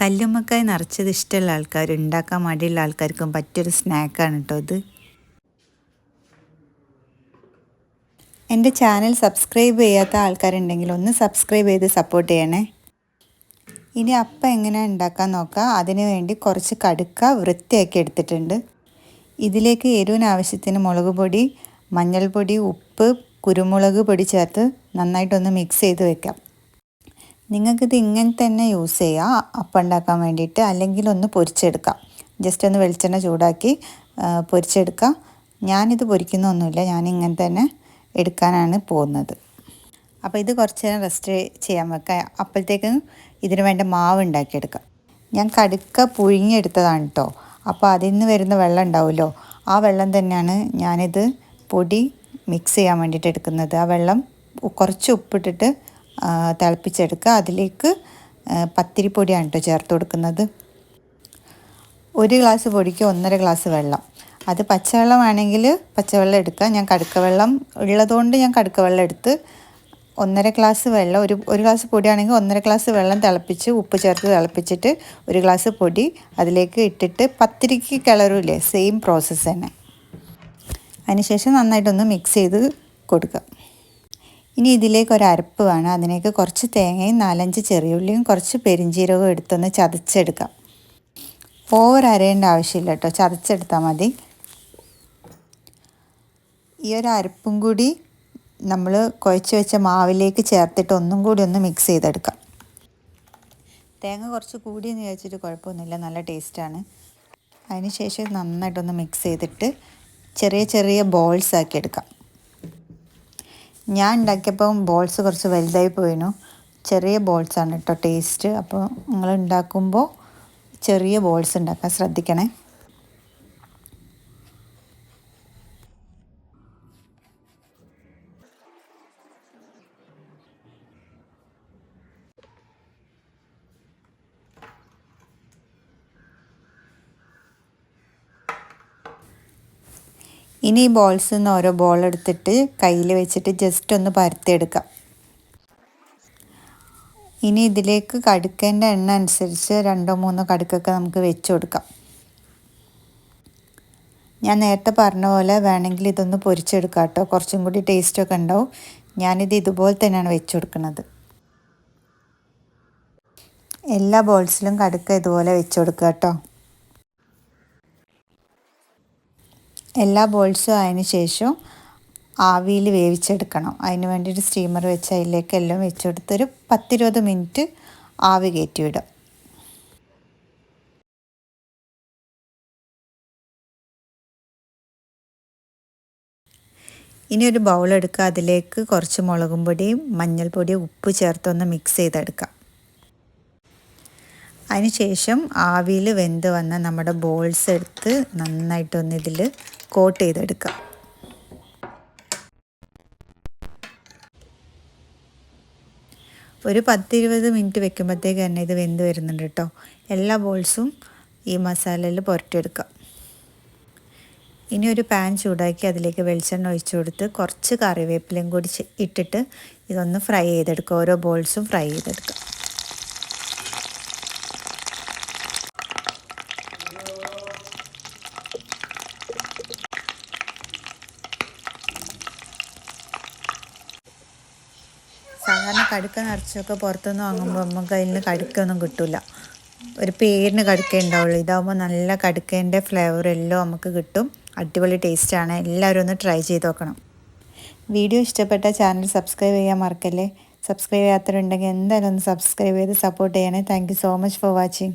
കല്ലുമ്മക്കായ നിറച്ചത് ഇഷ്ടമുള്ള ആൾക്കാർ ഉണ്ടാക്കാൻ മടിയുള്ള ആൾക്കാർക്കും പറ്റിയൊരു സ്നാക്കാണ് കേട്ടോ ഇത്. എന്റെ ചാനൽ സബ്സ്ക്രൈബ് ചെയ്യാത്ത ആൾക്കാരുണ്ടെങ്കിൽ ഒന്ന് സബ്സ്ക്രൈബ് ചെയ്ത് സപ്പോർട്ട് ചെയ്യണേ. ഇനി അപ്പം എങ്ങനെ ഉണ്ടാക്കാൻ നോക്കാം അതിന് വേണ്ടി കുറച്ച് കടുക്ക വൃത്തിയാക്കി എടുത്തിട്ടുണ്ട്. ഇതിലേക്ക് എരിവിന് ആവശ്യത്തിന് മുളക് പൊടി മഞ്ഞൾപ്പൊടി ഉപ്പ് കുരുമുളക് പൊടി ചേർത്ത് നന്നായിട്ടൊന്ന് മിക്സ് ചെയ്ത് വെക്കാം. നിങ്ങൾക്കിത് ഇങ്ങനെ തന്നെ യൂസ് ചെയ്യാം അപ്പം ഉണ്ടാക്കാൻ വേണ്ടിയിട്ട് അല്ലെങ്കിൽ ഒന്ന് പൊരിച്ചെടുക്കാം. ജസ്റ്റ് ഒന്ന് വെളിച്ചെണ്ണ ചൂടാക്കി പൊരിച്ചെടുക്കാം. ഞാനിത് പൊരിക്കുന്നൊന്നുമില്ല ഞാൻ ഇങ്ങനെ തന്നെ എടുക്കാനാണ് പോകുന്നത്. അപ്പോൾ ഇത് കുറച്ച് നേരം റെസ്റ്റ് ചെയ്യാൻ വെക്കാം. അപ്പോഴത്തേക്കും ഇതിന് വേണ്ട മാവ് ഉണ്ടാക്കിയെടുക്കാം. ഞാൻ കടുക്ക പുഴുങ്ങിയെടുത്തതാണ് കേട്ടോ അപ്പോൾ അതിൽ നിന്ന് വരുന്ന വെള്ളം ഉണ്ടാവുമല്ലോ ആ വെള്ളം തന്നെയാണ് ഞാനിത് പൊടി മിക്സ് ചെയ്യാൻ വേണ്ടിയിട്ട് എടുക്കുന്നത്. ആ വെള്ളം കുറച്ച് ഉപ്പിട്ടിട്ട് തിളപ്പിച്ചെടുക്കുക. അതിലേക്ക് പത്തിരിപ്പൊടിയാണ് കേട്ടോ ചേർത്ത് കൊടുക്കുന്നത്. ഒരു ഗ്ലാസ് പൊടിക്ക് ഒന്നര ഗ്ലാസ് വെള്ളം. അത് പച്ചവെള്ളമാണെങ്കിൽ പച്ചവെള്ളം എടുക്കുക. ഞാൻ കടുക്കവെള്ളം ഉള്ളതുകൊണ്ട് ഞാൻ കടുക്കവെള്ളം എടുത്ത് ഒന്നര ഗ്ലാസ് വെള്ളം ഒരു ഒരു ഗ്ലാസ് പൊടിയാണെങ്കിൽ ഒന്നര ഗ്ലാസ് വെള്ളം തിളപ്പിച്ച് ഉപ്പ് ചേർത്ത് തിളപ്പിച്ചിട്ട് ഒരു ഗ്ലാസ് പൊടി അതിലേക്ക് ഇട്ടിട്ട് പത്തിരിക്ക് കിളറില്ലേ സെയിം പ്രോസസ്സ് തന്നെ. അതിനുശേഷം നന്നായിട്ടൊന്ന് മിക്സ് ചെയ്ത് കൊടുക്കുക. ഇനി ഇതിലേക്ക് ഒരു അരപ്പ് വേണം. അതിലേക്ക് കുറച്ച് തേങ്ങയും നാലഞ്ച് ചെറിയുള്ളിയും കുറച്ച് പെരിഞ്ചീരകവും എടുത്തൊന്ന് ചതച്ചെടുക്കാം. ഓവർ അരയേണ്ട ആവശ്യമില്ല കേട്ടോ. ചതച്ചെടുത്താൽ മതി. ഈ ഒരു അരപ്പും കൂടി നമ്മൾ കുഴച്ച് വെച്ച മാവിലേക്ക് ചേർത്തിട്ട് ഒന്നും കൂടി ഒന്ന് മിക്സ് ചെയ്തെടുക്കാം. തേങ്ങ കുറച്ച് കൂടിയെന്ന് വിചാരിച്ചിട്ട് കുഴപ്പമൊന്നുമില്ല. നല്ല ടേസ്റ്റാണ് അതിന് ശേഷം നന്നായിട്ടൊന്ന് മിക്സ് ചെയ്തിട്ട് ചെറിയ ചെറിയ ബോൾസ് ആക്കി എടുക്കാം. ഞാൻ ഉണ്ടാക്കിയപ്പം ബോൾസ് കുറച്ച് വലുതായി പോയിനു. ചെറിയ ബോൾസാണ് കേട്ടോ ടേസ്റ്റ് അപ്പോൾ നിങ്ങൾ ഉണ്ടാക്കുമ്പോൾ ചെറിയ ബോൾസ് ഉണ്ടാക്കാൻ ശ്രദ്ധിക്കണേ. ഇനി ഈ ബോൾസിൽ നിന്ന് ഓരോ ബോൾ എടുത്തിട്ട് കയ്യിൽ വെച്ചിട്ട് ജസ്റ്റ് ഒന്ന് പരത്തിയെടുക്കാം. ഇനി ഇതിലേക്ക് കടുക്കേന്റെ എണ്ണ അനുസരിച്ച് രണ്ടോ മൂന്നോ കടുക്കൊക്കെ നമുക്ക് വെച്ച് കൊടുക്കാം. ഞാൻ നേരത്തെ പറഞ്ഞ പോലെ വേണമെങ്കിൽ ഇതൊന്ന് പൊരിച്ചെടുക്കാം കേട്ടോ കുറച്ചും കൂടി ടേസ്റ്റൊക്കെ ഉണ്ടാവും. ഞാനിത് ഇതുപോലെ തന്നെയാണ് വെച്ച് കൊടുക്കുന്നത്. എല്ലാ ബോൾസിലും കടുക്ക ഇതുപോലെ വെച്ച് കൊടുക്കുക കേട്ടോ എല്ലാ ബോൾസും ആയതിനു ശേഷം ആവിയിൽ വേവിച്ചെടുക്കണം. അതിന് വേണ്ടിയിട്ട് സ്റ്റീമർ വെച്ച് അതിലേക്ക് എല്ലാം വെച്ചെടുത്തൊരു പത്തിരുപത് മിനിറ്റ് ആവി കയറ്റിവിടും. ഇനി ഒരു ബൗൾ എടുക്കുക. അതിലേക്ക് കുറച്ച് മുളകും പൊടിയും മഞ്ഞൾപ്പൊടിയും ഉപ്പ് ചേർത്തൊന്ന് മിക്സ് ചെയ്തെടുക്കാം. അതിനുശേഷം ആവിയിൽ വെന്ത് വന്ന നമ്മുടെ ബോൾസ് എടുത്ത് നന്നായിട്ടൊന്ന് ഇതിൽ കോട്ട് ചെയ്തെടുക്കുക. ഒരു പത്തിരുപത് മിനിറ്റ് വെക്കുമ്പോഴത്തേക്ക് തന്നെ ഇത് വെന്ത് വരുന്നുണ്ട് കേട്ടോ. എല്ലാ ബോൾസും ഈ മസാലയിൽ പുരട്ടിയെടുക്കാം ഇനി ഒരു പാൻ ചൂടാക്കി അതിലേക്ക് വെളിച്ചെണ്ണ ഒഴിച്ചു കൊടുത്ത് കുറച്ച് കറിവേപ്പിലയും കൂടി ഇട്ടിട്ട് ഇതൊന്ന് ഫ്രൈ ചെയ്തെടുക്കുക. ഓരോ ബോൾസും ഫ്രൈ ചെയ്തെടുക്കുക. സാധാരണ കടുക്ക നിറച്ചൊക്കെ പുറത്തുനിന്ന് വാങ്ങുമ്പോൾ നമുക്ക് അതിൽ നിന്ന് കടുക്കൊന്നും കിട്ടില്ല ഒരു പേരിന് കടുക്ക ഉണ്ടാവുള്ളൂ. ഇതാകുമ്പോൾ നല്ല കടുക്കേന്റെ ഫ്ലേവർ എല്ലാം നമുക്ക് കിട്ടും. അടിപൊളി ടേസ്റ്റാണ് എല്ലാവരും ഒന്ന് ട്രൈ ചെയ്ത് നോക്കണം. വീഡിയോ ഇഷ്ടപ്പെട്ട ചാനൽ സബ്സ്ക്രൈബ് ചെയ്യാൻ മറക്കല്ലേ? സബ്സ്ക്രൈബ് ചെയ്യാത്തവരുണ്ടെങ്കിൽ എന്തായാലും ഒന്ന് സബ്സ്ക്രൈബ് ചെയ്ത് സപ്പോർട്ട് ചെയ്യണേ. Thank so much for watching